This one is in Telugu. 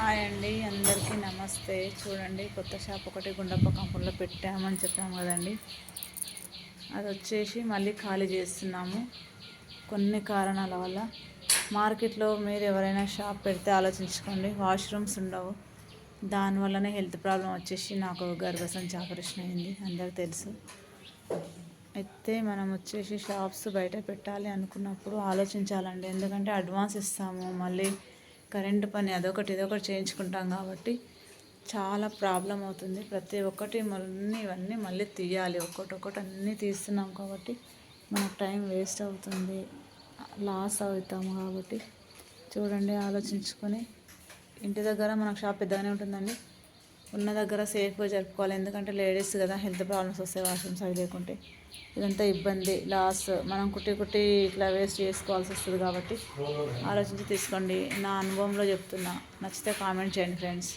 హాయ్ అండి అందరికీ నమస్తే. చూడండి కొత్త షాప్ ఒకటి గుండప్ప కంపెనీలో పెట్టామని చెప్పాము కదండి. అది వచ్చేసి మళ్ళీ ఖాళీ చేస్తున్నాము. కొన్ని కారణాల వల్ల. మార్కెట్లో మీరు ఎవరైనా షాప్ పెడితే ఆలోచించుకోండి వాష్రూమ్స్ ఉండవు. దానివల్లనే హెల్త్ ప్రాబ్లం వచ్చేసి నాకు గర్భసంచి ఆపరేషన్ అయింది అందరికి తెలుసు. అయితే మనం వచ్చేసి షాప్స్ బయట పెట్టాలి అనుకున్నప్పుడు ఆలోచించాలండి. ఎందుకంటే అడ్వాన్స్ ఇస్తాము మళ్ళీ కరెంటు పని అదొకటి ఇదొకటి చేయించుకుంటాం కాబట్టి చాలా ప్రాబ్లం అవుతుంది. ప్రతి ఒక్కటి మళ్ళీ ఇవన్నీ మళ్ళీ తీయాలి. ఒక్కటి ఒక్కటి అన్నీ తీస్తున్నాం కాబట్టి మనకు టైం వేస్ట్ అవుతుంది. లాస్ అవుతాము కాబట్టి చూడండి ఆలోచించుకొని. ఇంటి దగ్గర మనకు షాప్ పెద్దగానే ఉంటుందండి. ఉన్న దగ్గర సేఫ్గా జరుపుకోవాలి. ఎందుకంటే లేడీస్ కదా హెల్త్ ప్రాబ్లమ్స్ వస్తాయి వాష్రూమ్స్ అవి లేకుంటే. ఇదంతా ఇబ్బంది. లాస్ మనం కుట్టి కుట్టి ఇట్లా వేస్ట్ చేసుకోవాల్సి వస్తుంది కాబట్టి ఆలోచించి తీసుకోండి. నా అనుభవంలో చెప్తున్నా. నచ్చితే కామెంట్ చేయండి ఫ్రెండ్స్.